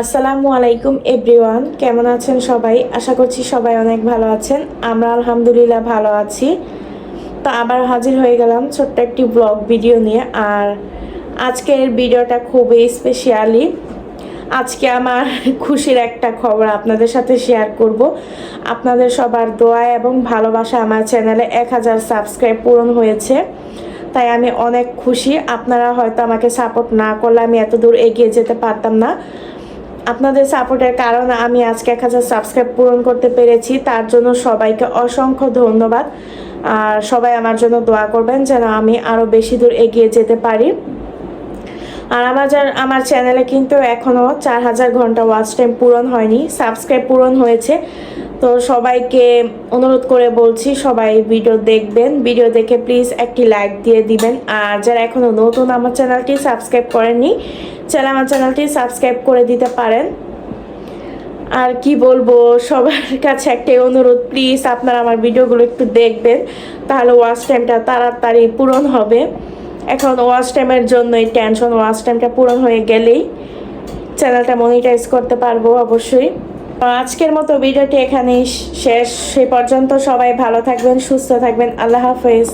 আসসালামু আলাইকুম, এভরিওয়ান। কেমন আছেন সবাই? আশা করছি সবাই অনেক ভালো আছেন। আমরা আলহামদুলিল্লাহ ভালো আছি। তো আবার হাজির হয়ে গেলাম ছোট্ট একটি ব্লগ ভিডিও নিয়ে। আর আজকের ভিডিওটা খুবই স্পেশালি আজকে আমার খুশির একটা খবর আপনাদের সাথে শেয়ার করব। আপনাদের সবার দোয়া এবং ভালোবাসা আমার চ্যানেলে এক হাজার সাবস্ক্রাইব পূরণ হয়েছে। তাই আমি অনেক খুশি। আপনারা হয়তো আমাকে সাপোর্ট না করলে আমি এত দূর এগিয়ে যেতে পারতাম না। আপনাদের সাপোর্টের কারণে আমি আজকে এক হাজার সাবস্ক্রাইব পূরণ করতে পেরেছি। তার জন্য সবাইকে অসংখ্য ধন্যবাদ। আর সবাই আমার জন্য দোয়া করবেন যেন আমি আরও বেশি দূর এগিয়ে যেতে পারি। আর আমার আমার চ্যানেলে কিন্তু এখনও চার হাজার ঘণ্টা ওয়াচ টাইম পূরণ হয়নি। সাবস্ক্রাইব পূরণ হয়েছে। তো সবাইকে অনুরোধ করে বলছি, সবাই ভিডিও দেখবেন। ভিডিও দেখে প্লিজ একটি লাইক দিয়ে দিবেন। আর যারা এখনও নতুন আমার চ্যানেলটি সাবস্ক্রাইব করেননি চ্যানেল আমার চ্যানেলটি সাবস্ক্রাইব করে দিতে পারেন। আর কি বলব, সবার কাছে একটাই অনুরোধ প্লিজ আপনারা আমার ভিডিওগুলো একটু দেখবেন, তাহলে ওয়াচ টাইমটা তাড়াতাড়ি পূরণ হবে। এখন ওয়াচ টাইমের জন্যই টেনশন ওয়াচ টাইমটা পূরণ হয়ে গেলেই চ্যানেলটা মনিটাইজ করতে পারব অবশ্যই। আজকের মতো ভিডিওটি এখানেই শেষ। সে পর্যন্ত সবাই ভালো থাকবেন সুস্থ থাকবেন। আল্লাহ হাফেজ।